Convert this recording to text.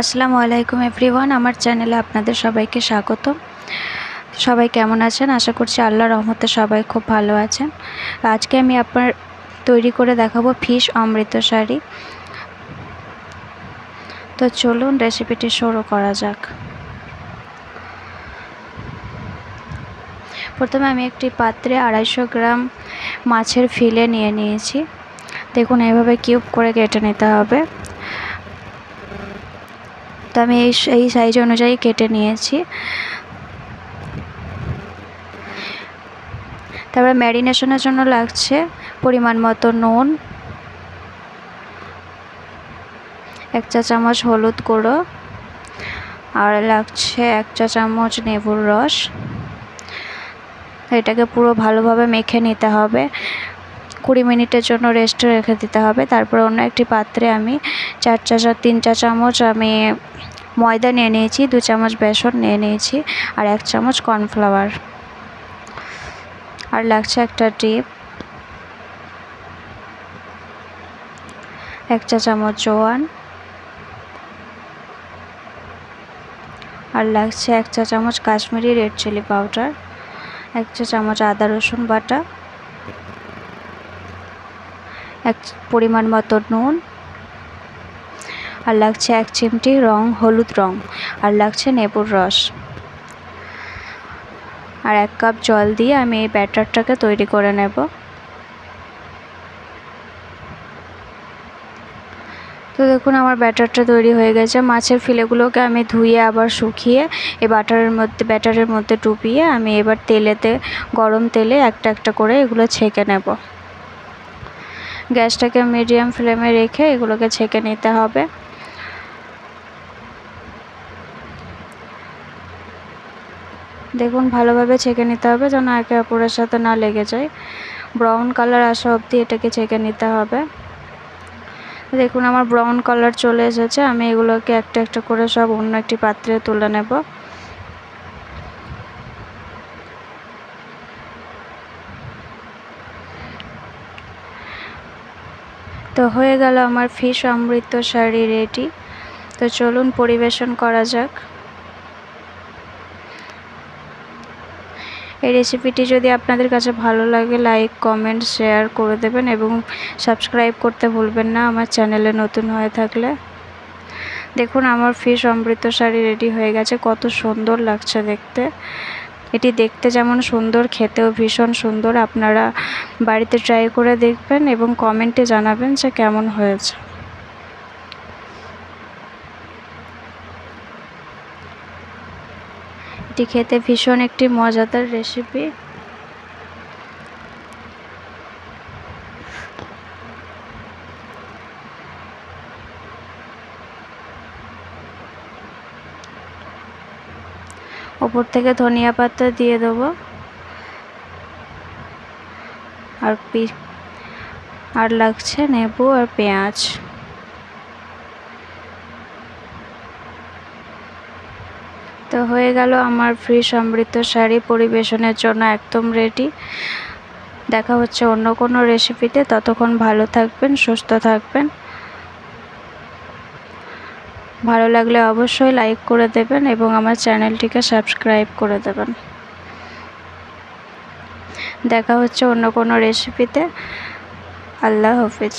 আসসালামু আলাইকুম এভরিওয়ান, আমার চ্যানেলে আপনাদের সবাইকে স্বাগত। সবাই কেমন আছেন? আশা করছি আল্লাহ রহমতে সবাই খুব ভালো আছেন। আজকে আমি আপনার তৈরি করে দেখাবো ফিশ অমৃত শাড়ি। তো চলুন রেসিপিটি শুরু করা যাক। প্রথমে আমি একটি পাত্রে আড়াইশো গ্রাম মাছের ফিলে নিয়ে নিয়েছি। দেখুন, এভাবে কিউব করে কেটে নিতে হবে। তো আমি এই এই সাইজ অনুযায়ী কেটে নিয়েছি। তারপরে ম্যারিনেশনের জন্য লাগছে পরিমাণ মতো নুন, এক চা চামচ হলুদ গুঁড়ো, আর লাগছে এক চা চামচ নেবুর রস। এটাকে পুরো ভালোভাবে মেখে নিতে হবে। কুড়ি মিনিটের জন্য রেস্টে রেখে দিতে হবে। তারপর অন্য একটি পাত্রে আমি চার চা, তিন চা চামচ আমি ময়দা নিয়ে নিয়েছি, দু চামচ বেসন নিয়ে নিয়েছি আর এক চামচ কর্নফ্লাওয়ার। আর লাগছে একটা ডিপ। এক চা চামচ জোয়ান। আর লাগছে এক চা চামচ কাশ্মীরি রেড চিলি পাউডার। এক চা চামচ আদা রসুন বাটা। এক পরিমাণ মতো নুন। আর লাগছে এক চিমটি রং, হলুদ রং, আর লাগছে নেবুর রস। আর এক কাপ জল দিয়ে আমি এই ব্যাটারটাকে তৈরি করে নেব। তো দেখুন, আমার ব্যাটারটা তৈরি হয়ে গেছে। মাছের ফিলেগুলোকে আমি ধুয়ে আবার শুকিয়ে এই বাটারের মধ্যে, ব্যাটারের মধ্যে ডুবিয়ে আমি এবার তেলেতে, গরম তেলে একটা একটা করে এগুলো ছেঁকে নেব। গ্যাসটাকে মিডিয়াম ফ্লেমে রেখে এগুলোকে ছেঁকে নিতে হবে। দেখুন, ভালোভাবে ছেঁকে নিতে হবে যেন একে অপরের সাথে না লেগে যায়। ব্রাউন কালার আসা অবধি এটাকে ছেঁকে নিতে হবে। দেখুন, আমার ব্রাউন কালার চলে এসেছে। আমি এগুলোকে একটা একটা করে সব অন্য একটি পাত্রে তুলে নেব। তো হয়ে গেল আমার ফিশ অমৃত শাড়ি রেডি তো চলুন পরিবেশন করা যাক। এই রেসিপিটি যদি আপনাদের কাছে ভালো লাগে লাইক কমেন্ট শেয়ার করে দেবেন এবং সাবস্ক্রাইব করতে ভুলবেন না আমার চ্যানেলে নতুন হয়ে থাকলে। দেখুন, আমার ফিশ অমৃত শাড়ি রেডি হয়ে গেছে। কত সুন্দর লাগছে দেখতে। এটি দেখতে যেমন সুন্দর, খেতেও ভীষণ সুন্দর। আপনারা বাড়িতে ট্রাই করে দেখবেন এবং কমেন্টে জানাবেন যে কেমন হয়েছে। এটি খেতে ভীষণ একটি মজাদার রেসিপি ওপর থেকে ধনিয়া পাতা দিয়ে দেবো। আর পি আর লাগছে নেবু আর পেঁয়াজ। তো হয়ে গেল আমার ফ্রি সমৃদ্ধ শাড়ি পরিবেশনের জন্য একদম রেডি দেখা হচ্ছে অন্য কোনো রেসিপিতে ততক্ষণ ভালো থাকবেন, সুস্থ থাকবেন। ভালো লাগলে অবশ্যই লাইক করে দেবেন এবং আমার চ্যানেলটিকে সাবস্ক্রাইব করে দেবেন। দেখা হচ্ছে অন্য কোনো রেসিপিতে আল্লাহ হাফিজ।